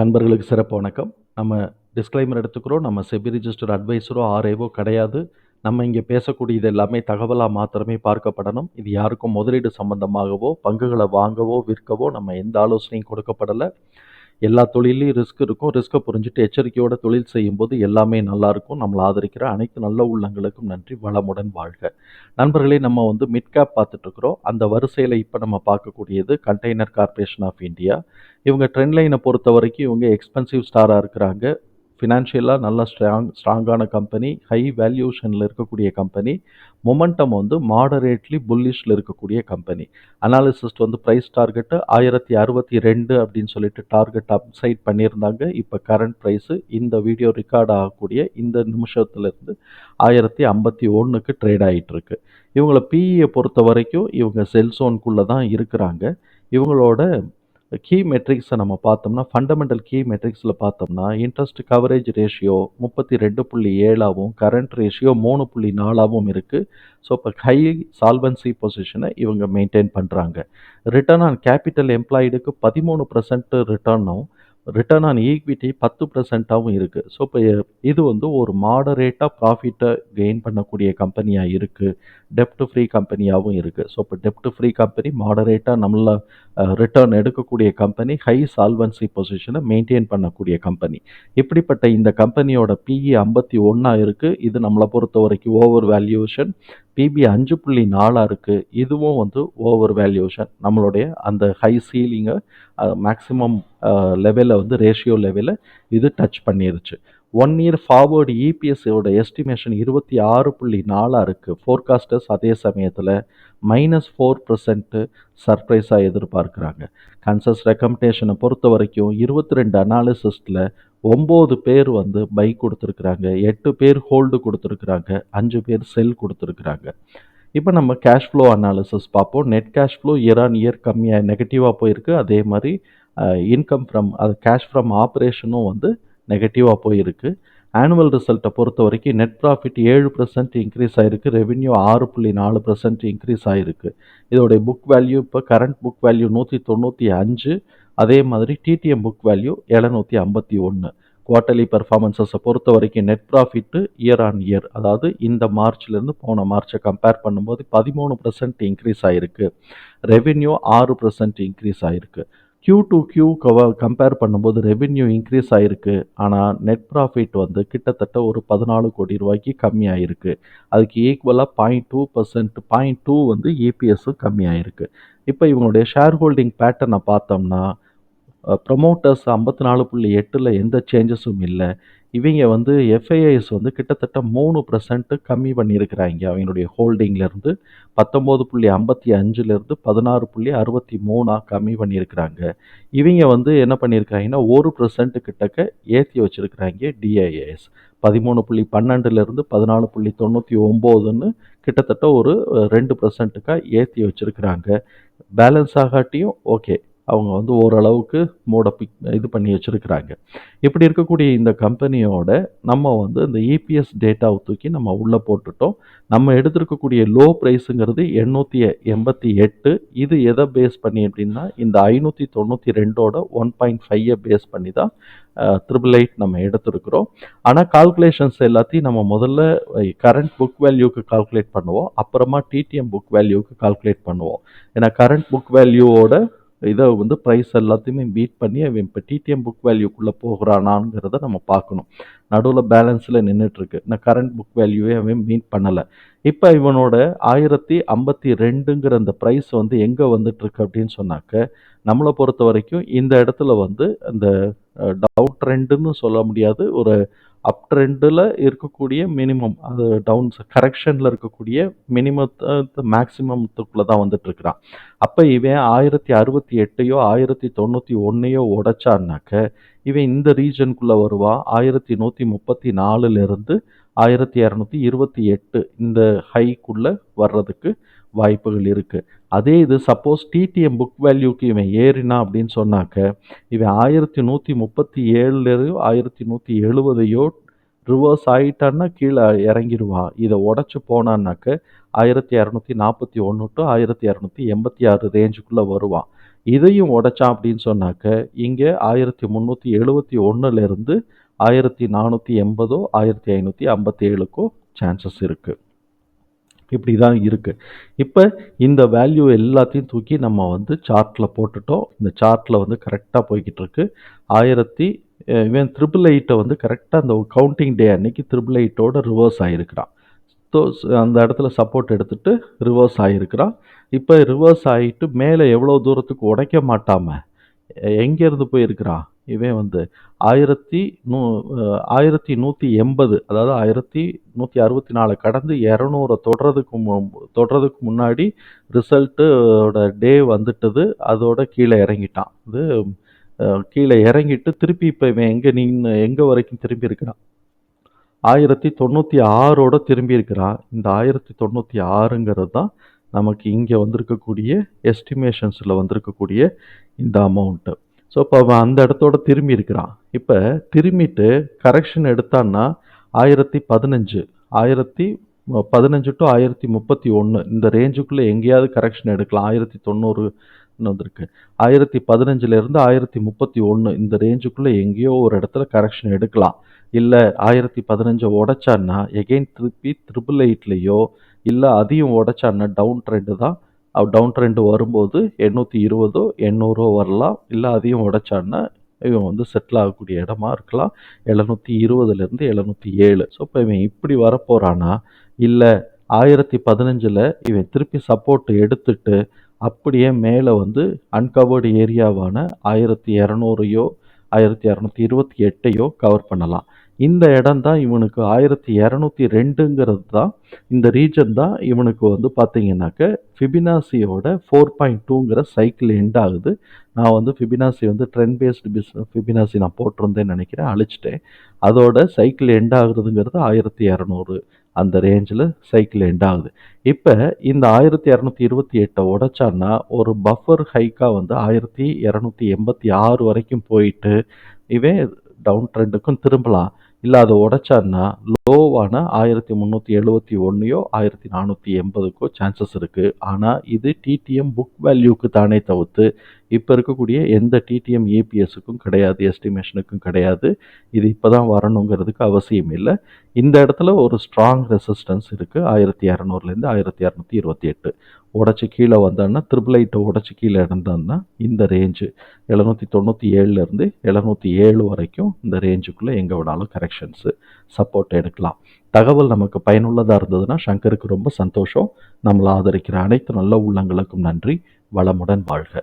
நண்பர்களுக்கு சிறப்பு வணக்கம். நம்ம டிஸ்க்ளைமர் எடுத்துக்கிறோம். நம்ம செபி ரிஜிஸ்டர் அட்வைஸரோ ஆர்ஏவோ கிடையாது. நம்ம இங்கே பேசக்கூடியது எல்லாமே தகவலாக மாத்திரமே பார்க்கப்படணும். இது யாருக்கும் முதலீடு சம்பந்தமாகவோ பங்குகளை வாங்கவோ விற்கவோ நம்ம எந்த ஆலோசனையும் கொடுக்கப்படலை. எல்லா தொழிலையும் ரிஸ்க் இருக்கும். ரிஸ்க்கை புரிஞ்சுட்டு எச்சரிக்கையோட தொழில் செய்யும்போது எல்லாமே நல்லாயிருக்கும் நம்மளை ஆதரிக்கிற அனைத்து நல்ல உள்ளங்களுக்கும் நன்றி. வளமுடன் வாழ்க. நண்பர்களே நம்ம வந்து மிட் கேப் பார்த்துட்ருக்குறோம் அந்த வரிசையில் இப்போ நம்ம பார்க்கக்கூடியது கண்டெய்னர் கார்ப்பரேஷன் ஆஃப் இந்தியா இவங்க ட்ரெண்ட் லைனை பொறுத்த வரைக்கும் இவங்க எக்ஸ்பென்சிவ் ஸ்டாராக இருக்கிறாங்க. ஃபினான்ஷியலாக நல்ல ஸ்ட்ராங் ஸ்ட்ராங்கான கம்பெனி ஹை வேல்யூஷனில் இருக்கக்கூடிய கம்பெனி மொமெண்டம் வந்து மாடரேட்லி புல்லிஷில் இருக்கக்கூடிய கம்பெனி அனாலிசிஸ்ட் வந்து ப்ரைஸ் டார்கெட்டு ஆயிரத்தி அறுபத்தி ரெண்டு அப்படின்னு சொல்லிட்டு டார்கெட் அப்சைட் பண்ணியிருந்தாங்க. இப்போ கரண்ட் ப்ரைஸு இந்த வீடியோ ரெக்கார்ட் ஆகக்கூடிய இந்த நிமிஷத்துலேருந்து ஆயிரத்தி ஐம்பத்தி ஒன்றுக்கு ட்ரேட் ஆகிட்டுருக்கு இவங்களை பிஇயை பொறுத்த வரைக்கும் இவங்க செல்சோனுக்குள்ளே தான் இருக்கிறாங்க. இவங்களோட கீ மெட்ரிக்ஸை நம்ம பார்த்தோம்னா ஃபண்டமெண்டல் கீ மெட்ரிக்ஸில் பார்த்தோம்னா இன்ட்ரெஸ்ட் கவரேஜ் ரேஷியோ முப்பத்தி ரெண்டு புள்ளி ஏழாகவும் கரண்ட் ரேஷியோ மூணு புள்ளி நாலாகவும் இருக்குது ஸோ இப்போ ஹை சால்வன்சி பொசிஷனை இவங்க மெயின்டைன் பண்ணுறாங்க ரிட்டர்ன் ஆன் கேபிட்டல் எம்ப்ளாய்டுக்கு பதிமூணு பர்சன்ட் ரிட்டர்னும் ரிட்டர்ன் ஆன் ஈக்விட்டி பத்து பர்சன்ட்டாகவும் இருக்குது ஸோ இப்போ இது வந்து ஒரு மாடரேட்டாக ப்ராஃபிட்டை கெயின் பண்ணக்கூடிய கம்பெனியாக இருக்குது டெப்ட் ஃப்ரீ கம்பெனியாகவும் இருக்குது ஸோ இப்போ டெப்ட் ஃப்ரீ கம்பெனி மாடரேட்டாக நம்மள ரிட்டர்ன் எடுக்கக்கூடிய கம்பெனி ஹை சால்வன்சி பொசிஷனை மெயின்டைன் பண்ணக்கூடிய கம்பெனி இப்படிப்பட்ட இந்த கம்பெனியோட பிஇ ஐம்பத்தி ஒன்றா இருக்குது இது நம்மளை பொறுத்த வரைக்கும் ஓவர் வேல்யூஷன் பிபி அஞ்சு புள்ளி நாலாக இருக்குது இதுவும் வந்து ஓவர் வேல்யூஷன் நம்மளுடைய அந்த ஹை சீலிங்கை மேக்ஸிமம் லெவலில் வந்து ரேஷியோ லெவலில் இது டச் பண்ணிருச்சு. ஒன் இயர் ஃபார்வர்டு இபிஎஸ்ஸோட எஸ்டிமேஷன் இருபத்தி ஆறு புள்ளி நாலாக இருக்குது ஃபோர்காஸ்டர்ஸ் அதே சமயத்தில் மைனஸ் ஃபோர் பர்சன்ட்டு சர்ப்ரைஸாக எதிர்பார்க்குறாங்க. கன்சஸ் ரெக்கமெண்டேஷனை பொறுத்த வரைக்கும் இருபத்தி ரெண்டு அனாலிசிஸ்டில் ஒம்பது பேர் வந்து பை கொடுத்துருக்குறாங்க எட்டு பேர் ஹோல்டு கொடுத்துருக்குறாங்க அஞ்சு பேர் செல் கொடுத்துருக்குறாங்க. இப்போ நம்ம கேஷ் ஃப்ளோ அனாலிசிஸ் பார்ப்போம். Net cash flow year on year கம்மியாக நெகட்டிவாக போயிருக்கு. அதே மாதிரி இன்கம் ஃப்ரம் அது கேஷ் ஃப்ரம் ஆப்ரேஷனும் வந்து நெகட்டிவாக போயிருக்கு. ஆனுவல் ரிசல்ட்டை பொறுத்த வரைக்கும் நெட் ப்ராஃபிட் ஏழு பர்சன்ட் இன்க்ரீஸ் ஆகிருக்கு ரெவென்யூ ஆறு புள்ளி நாலு பர்சன்ட் இன்க்ரீஸ் ஆகிருக்கு இதோடைய புக் வேல்யூ இப்போ கரண்ட் புக் வேல்யூ நூற்றி தொண்ணூற்றி அஞ்சு அதே மாதிரி டிடிஎம் புக் வேல்யூ எழுநூற்றி ஐம்பத்தி ஒன்று குவார்ட்டர்லி பர்ஃபார்மன்ஸஸை பொறுத்த வரைக்கும் net profit year on year அதாவது இந்த மார்ச்லேருந்து போன மார்ச்சை கம்பேர் பண்ணும்போது பதிமூணு பர்சன்ட் இன்க்ரீஸ் ஆகிருக்கு ரெவென்யூ ஆறு பர்சன்ட் இன்க்ரீஸ் ஆகிருக்கு க்யூ டு க்யூ கவ கம்பேர் பண்ணும்போது ரெவென்யூ இன்க்ரீஸ் ஆகிருக்கு ஆனால் நெட் ப்ராஃபிட் வந்து கிட்டத்தட்ட ஒரு பதினாலு கோடி ரூபாய்க்கு கம்மியாயிருக்கு. அதுக்கு ஈக்குவலாக point two percent point two வந்து இபிஎஸ்ஸும் கம்மியாயிருக்கு. இப்போ இவங்களுடைய ஷேர் ஹோல்டிங் பேட்டர்னை பார்த்தோம்னா ப்ரொமோட்டர்ஸ் ஐம்பத்தி நாலு புள்ளி எட்டில் எந்த சேஞ்சஸும் இல்லை. இவங்க வந்து எஃப்ஐஐஎஸ் வந்து கிட்டத்தட்ட மூணு பர்சன்ட்டு கம்மி பண்ணியிருக்கிறாங்க. அவங்களுடைய ஹோல்டிங்லேருந்து பத்தொம்போது புள்ளி ஐம்பத்தி அஞ்சுலேருந்து பதினாறு புள்ளி அறுபத்தி மூணாக கம்மி பண்ணியிருக்கிறாங்க. இவங்க வந்து என்ன பண்ணியிருக்காங்கன்னா ஒரு பர்சன்ட்டு கிட்டக்க ஏற்றி வச்சுருக்கிறாங்க டிஐஏஎஸ் பதிமூணு புள்ளி பன்னெண்டுலேருந்து பதினாலு புள்ளி தொண்ணூற்றி ஒம்போதுன்னு கிட்டத்தட்ட ஒரு ரெண்டு பர்சன்ட்டுக்காக ஏற்றி வச்சுருக்கிறாங்க. பேலன்ஸ் ஆகாட்டியும் ஓகே அவங்க வந்து ஓரளவுக்கு மூட பிக் இது பண்ணி வச்சுருக்கிறாங்க. இப்படி இருக்கக்கூடிய இந்த கம்பெனியோட நம்ம வந்து இந்த இபிஎஸ் டேட்டாவை தூக்கி நம்ம உள்ளே போட்டுட்டோம். நம்ம எடுத்திருக்கக்கூடிய லோ ப்ரைஸுங்கிறது எண்ணூற்றி எண்பத்தி எட்டு. இது எதை பேஸ் பண்ணி அப்படின்னா இந்த ஐநூற்றி தொண்ணூற்றி ரெண்டோட ஒன் பாயிண்ட் ஃபைவை பேஸ் பண்ணி தான் ட்ரிபிள் எயிட் நம்ம எடுத்திருக்கிறோம். ஆனால் கால்குலேஷன்ஸ் எல்லாத்தையும் நம்ம முதல்ல கரண்ட் புக் வேல்யூக்கு கால்குலேட் பண்ணுவோம். அப்புறமா டிடிஎம் புக் வேல்யூக்கு கால்குலேட் பண்ணுவோம். ஏன்னா கரண்ட் புக் வேல்யூவோட இதை வந்து ப்ரைஸ் எல்லாத்தையுமே பீட் பண்ணி அவன் இப்போ டிடிஎம் புக் வேல்யூக்குள்ளே போகிறானாங்கிறத நம்ம பார்க்கணும். நடுவில் பேலன்ஸில் நின்றுட்டுருக்கு நான் கரண்ட் புக் வேல்யூவே அவன் மீட் பண்ணலை. இப்போ இவனோட ஆயிரத்தி ஐம்பத்தி ரெண்டுங்கிற அந்த ப்ரைஸ் வந்து எங்கே வந்துட்டுருக்கு அப்படின்னு சொன்னாக்க நம்மளை பொறுத்த வரைக்கும் இந்த இடத்துல வந்து அந்த டவுட் ட்ரெண்டுன்னு சொல்ல முடியாது. ஒரு அப் ட்ரெண்டில் இருக்கக்கூடிய மினிமம் அது டவுன்ஸ் கரெக்ஷனில் இருக்கக்கூடிய மினிமத்தை மேக்சிமத்துக்குள்ளே தான் வந்துட்டுருக்கிறான். அப்போ இவன் ஆயிரத்தி அறுபத்தி எட்டையோ ஆயிரத்தி தொண்ணூற்றி ஒன்றையோ உடைச்சான்னாக்க இவன் இந்த ரீஜனுக்குள்ளே வருவான். ஆயிரத்தி நூற்றி முப்பத்தி நாலுலேருந்து ஆயிரத்தி இரநூத்தி இருபத்தி எட்டு இந்த ஹைக்குள்ளே வர்றதுக்கு வாய்ப்புகள் இருக்குது அதே இது சப்போஸ் டிடிஎம் புக் வேல்யூக்கு இவன் ஏறினா அப்படின்னு சொன்னாக்க இவன் ஆயிரத்தி நூற்றி முப்பத்தி ஏழுலையோ ஆயிரத்தி நூற்றி எழுபதையோ ரிவர்ஸ் ஆகிட்டான்னா கீழே இறங்கிடுவான் இதை உடச்சி போனான்னாக்க ஆயிரத்தி இரநூத்தி நாற்பத்தி ஒன்று டு ஆயிரத்தி இரநூத்தி எண்பத்தி ஆறு ரேஞ்சுக்குள்ளே வருவான். இதையும் உடைச்சான் அப்படின்னு சொன்னாக்க இங்கே ஆயிரத்தி முந்நூற்றி எழுபத்தி ஒன்றுலேருந்து ஆயிரத்தி நானூற்றி எண்பதோ ஆயிரத்தி ஐநூற்றி ஐம்பத்தி ஏழுக்கோ சான்சஸ் இருக்குது இப்படி தான் இருக்குது இப்போ இந்த வேல்யூ எல்லாத்தையும் தூக்கி நம்ம வந்து சார்ட்டில் போட்டுட்டோம். இந்த சார்ட்டில் வந்து கரெக்டாக போய்கிட்டு இருக்கு. ஆயிரத்தி இவன் த்ரிபிள் எயிட்டை வந்து கரெக்டாக அந்த கவுண்டிங் டே அன்னைக்கு த்ரிபிள் எயிட்டோட ரிவர்ஸ் ஆகிருக்கிறான் ஸோ அந்த இடத்துல சப்போர்ட் எடுத்துட்டு ரிவர்ஸ் ஆகிருக்கிறான் இப்போ ரிவர்ஸ் ஆகிட்டு மேலே எவ்வளோ தூரத்துக்கு உடைக்க மாட்டாமல் எங்கேருந்து போயிருக்கிறான்? இவன் வந்து ஆயிரத்தி நூ ஆயிரத்தி நூற்றி எண்பது அதாவது ஆயிரத்தி நூற்றி அறுபத்தி நாலு கடந்து இரநூறை தொடுறதுக்கு மு தொடுறதுக்கு முன்னாடி ரிசல்ட்டோட டே வந்துட்டது அதோட கீழே இறங்கிட்டான். இது கீழே இறங்கிட்டு திருப்பி இப்போ இவன் எங்கே நின்று எங்கே வரைக்கும் திரும்பி இருக்கிறான் ஆயிரத்தி தொண்ணூற்றி ஆறோட திரும்பி இருக்கிறான் இந்த ஆயிரத்தி தொண்ணூற்றி ஆறுங்கிறது தான் நமக்கு இங்கே வந்திருக்கக்கூடிய எஸ்டிமேஷன்ஸில் வந்திருக்கக்கூடிய இந்த அமௌண்ட்டு ஸோ இப்போ அவன் அந்த இடத்தோட திரும்பி இருக்கிறான். இப்போ திரும்பிட்டு கரெக்ஷன் எடுத்தான்னா ஆயிரத்தி பதினஞ்சு ஆயிரத்தி பதினஞ்சு டு ஆயிரத்தி முப்பத்தி ஒன்று இந்த ரேஞ்சுக்குள்ளே எங்கேயாவது கரெக்ஷன் எடுக்கலாம். ஆயிரத்தி தொண்ணூறு வந்திருக்கு. ஆயிரத்தி பதினஞ்சுலேருந்து ஆயிரத்தி முப்பத்தி ஒன்று இந்த ரேஞ்சுக்குள்ளே எங்கேயோ ஒரு இடத்துல கரெக்ஷன் எடுக்கலாம். இல்லை ஆயிரத்தி பதினஞ்சை உடைச்சான்னா எகெயின் திருப்பி ட்ரிபிள் எயிட்லேயோ இல்லை அதையும் உடைச்சான்னா டவுன் ட்ரெண்டு தான் டவுன் ட்ரெண்டு வரும்போது எண்ணூற்றி இருபதோ எண்ணூறோ வரலாம். இல்லை அதையும் உடைச்சான்னா இவன் வந்து செட்டில் ஆகக்கூடிய இடமா இருக்கலாம். எழுநூற்றி இருபதுலேருந்து எழுநூற்றி ஏழு. ஸோ இப்போ இவன் இப்படி வரப்போகிறானா இல்லை ஆயிரத்தி பதினஞ்சில் இவன் திருப்பி சப்போர்ட் எடுத்துட்டு அப்படியே மேலே வந்து அன்கவர்டு ஏரியாவான ஆயிரத்தி இரநூறையோ ஆயிரத்தி இரநூத்தி இருபத்தி எட்டையோ கவர் பண்ணலாம். இந்த இடம் தான் இவனுக்கு ஆயிரத்தி இரநூத்தி ரெண்டுங்கிறது தான் இந்த ரீஜன் தான் இவனுக்கு வந்து பார்த்தீங்கன்னாக்க ஃபிபினாசியோட ஃபோர் பாயிண்ட் டூங்கிற சைக்கிள் எண்ட் ஆகுது. நான் வந்து ஃபிபினாசி வந்து ட்ரெண்ட் பேஸ்டு பிஸ்னஸ் ஃபிபினாசி நான் போட்டிருந்தேன்னு நினைக்கிறேன் அழிச்சிட்டேன். அதோட சைக்கிள் எண்ட் ஆகுதுங்கிறது ஆயிரத்தி இரநூறு அந்த ரேஞ்சில் சைக்கிள் எண்ட் ஆகுது. இப்போ இந்த ஆயிரத்தி இரநூத்தி இருபத்தி எட்டை உடைச்சான்னா ஒரு பஃபர் ஹைக்காக வந்து ஆயிரத்தி இரநூத்தி எண்பத்தி ஆறு வரைக்கும் போயிட்டு இவன் டவுன் ட்ரெண்டுக்கும் திரும்பலாம். இல்லை அதை உடைச்சான்னா லோவான ஆயிரத்தி முந்நூற்றி எழுபத்தி ஒன்றையோ ஆயிரத்தி நானூற்றி எண்பதுக்கோ சான்சஸ் இருக்குது ஆனால் இது டிடிஎம் புக் வேல்யூக்கு தானே தவிர்த்து இப்போ இருக்கக்கூடிய எந்த டிடிஎம் ஏபிஎஸ்ஸுக்கும் கிடையாது எஸ்டிமேஷனுக்கும் கிடையாது. இது இப்போ தான் வரணுங்கிறதுக்கு அவசியம் இல்லை. இந்த இடத்துல ஒரு ஸ்ட்ராங் ரெசிஸ்டன்ஸ் இருக்குது ஆயிரத்தி இரநூறுலேருந்து ஆயிரத்தி இரநூத்தி இருபத்தி எட்டு. உடச்சி கீழே வந்தோன்னா ட்ரிபிள் எயிட்டை உடச்சி கீழே இருந்தோம்னா இந்த ரேஞ்சு எழுநூற்றி தொண்ணூற்றி ஏழுலேருந்து எழுநூற்றி ஏழு வரைக்கும் இந்த ரேஞ்சுக்குள்ளே எங்கே வேணாலும் கரெக்ஷன்ஸு சப்போர்ட் எடுக்கலாம். தகவல் நமக்கு பயனுள்ளதாக இருந்ததுன்னா சங்கருக்கு ரொம்ப சந்தோஷம். நம்மளை ஆதரிக்கிற அனைத்து நல்ல உள்ளங்களுக்கும் நன்றி. வளமுடன் வாழ்க.